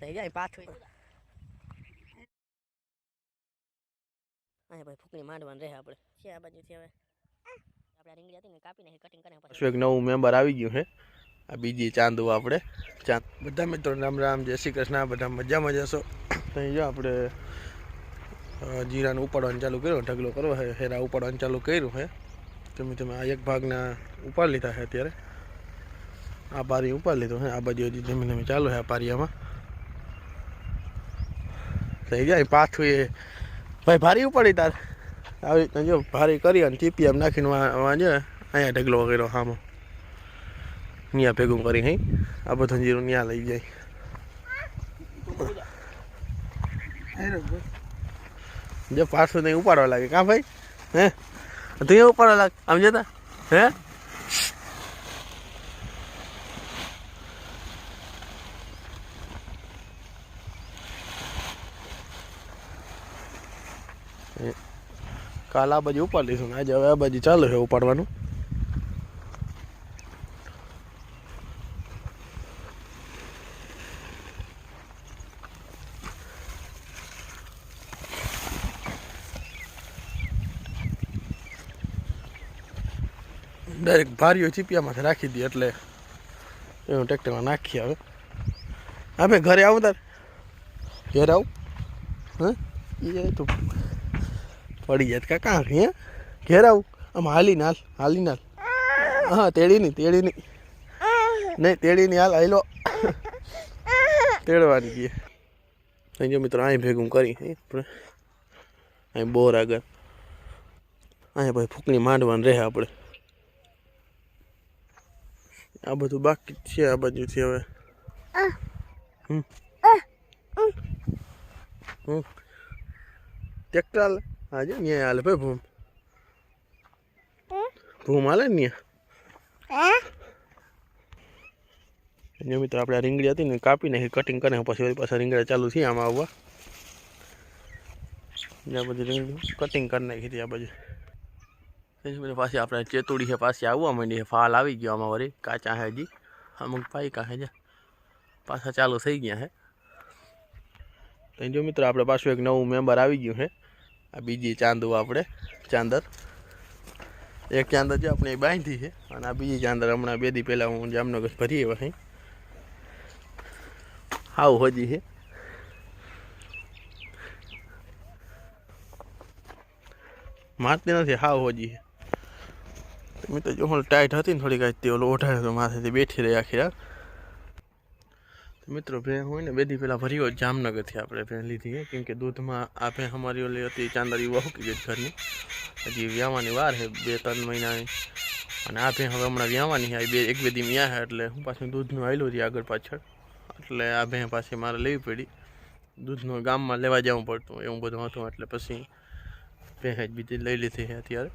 થઈ જાય પાછું ભાઈ ફૂકણી માંડવાનું રહે આપણે છે આ બાજુથી હવે આપણે રીંગણી હતી ને કાપીને કટિંગ કરીને પાછું એક નવું મેમ્બર આવી ગયું છે આ બીજી ચાંદુ આપણે. ચાંદ. બધા મિત્રો રામ રામ જય શ્રી કૃષ્ણ. બધા મજામાં જશો અહીં જો આપણે જીરાનું ઉપાડવાનું ચાલુ કર્યું ઢગલો કરવો છે હેરા ઉપાડવાનું ચાલુ કર્યું છે તમે તમે આ એક ભાગના ઉપાડી લીધા છે અત્યારે. આ પારી ઉપાડ લીધો છે આ બાજુ હજી ધીમે ધીમે ચાલુ છે આ પારિયામાં. થઈ જાય, પાછું એ ભાઈ ભારી ઉપાડી તાર. આવી રીતના જો ભારી કરી અને ચીપી આમ નાખીને વાંજે અહીંયા ઢગલો કર્યો હામો. ન્યા ભેગું કરી હઈ આ બધું જીરું ન્યા લઈ જાય. જો પાછું નહીં ઉપાડવા લાગે. કાં ભાઈ? હે? તું ઉપાડવા લાગ? આમ જતા? હે? કાલ આ બાજુ ઉપાડી લઈશું આજે હવે આ બાજુ ચાલુ છે ઉપાડવાનું. ડાયરેક્ટ ભારીઓ ચીપિયામાંથી રાખી દઈએ એટલે એવું ટ્રેક્ટરમાં નાખીએ હવે આપણે ઘરે આવું તાર? ઘરે આવું? હા? એ તો પડી જાય. કાકા, હે? ઘેર આવું. આમ હાલી હાલ હાલી હાલ. હા, તેડી નહીં તેડી નહીં. નહીં, તેડી નહીં, હાલ, હાલો. તેડવાની ગઈ અહીં જો મિત્રો, અહીં ભેગું કરી. આપણે, અહીં બોર આગળ. અહીંયા ભાઈ ફૂકણી માંડવાનું રહે આપણે. આ બધું બાકી છે, આ બાજુથી હવે. હમ. હમ. ટ્રેક્ટર હાલે હા જો ન્યાય હાલે ભાઈ ભૂમ. ભૂમ હાલે ને ન્યા? મિત્રો આપણે આ રીંગણી હતી ને કાપી નાખી કટિંગ કરીને પછી પાછા રીંગણા ચાલુ થઈ આમાં આવવા. ત્યાં બધી રીંગણી કટિંગ કરી નાખી હતી આ બાજુ. પછી પછી આપણે ચેતુડી છે પાછી આવવા માંડી ફાલ આવી ગયો આમાં વળી કાચા છે હજી. અમુક પાઈકા છે જા. પાછા ચાલુ થઈ ગયા છે. તો જો મિત્રો આપણે પાછું એક નવું મેમ્બર આવી ગયું છે. આ બીજી ચાંદુ આપણે, ચાંદર. એક ચાંદર જે આપણે બાંધી છે અને આ બીજી ચાંદર હમણાં બે દી પહેલાં હું જામનગર ભરી આવ્યા કંઈ આવું હજી છે. મારતી નથી, હાવ હોજી છે. મેં તો જો ટાઈટ હતી ને થોડીક તે ઓલો ઓઢાડ્યો તો માથેથી બેઠી રહી આખી તો મિત્રો, ભેં હોય ને બે દી પહેલાં ભર્યો જામનગરથી આપણે ભેં લીધી છે કેમ કે દૂધમાં આ ભેં અમારી ઓલી હતી ચાંદરી વહુકી ગઈ ઘરની? હજી વ્યાવાની વાર છે બે ત્રણ મહિનાની. અને આ ભેં હવે હમણાં વ્યાવાની છે બે, એક બે દી વ્યા એટલે હું પાછું દૂધનું આવેલું હતી આગળ પાછળ. એટલે આ ભેં પાછી મારે લેવી પડી. દૂધનું ગામમાં લેવા જવું પડતું, એવું બધું હતું, એટલે પછી ભેં જ બીજી લઈ લીધી છે અત્યારે.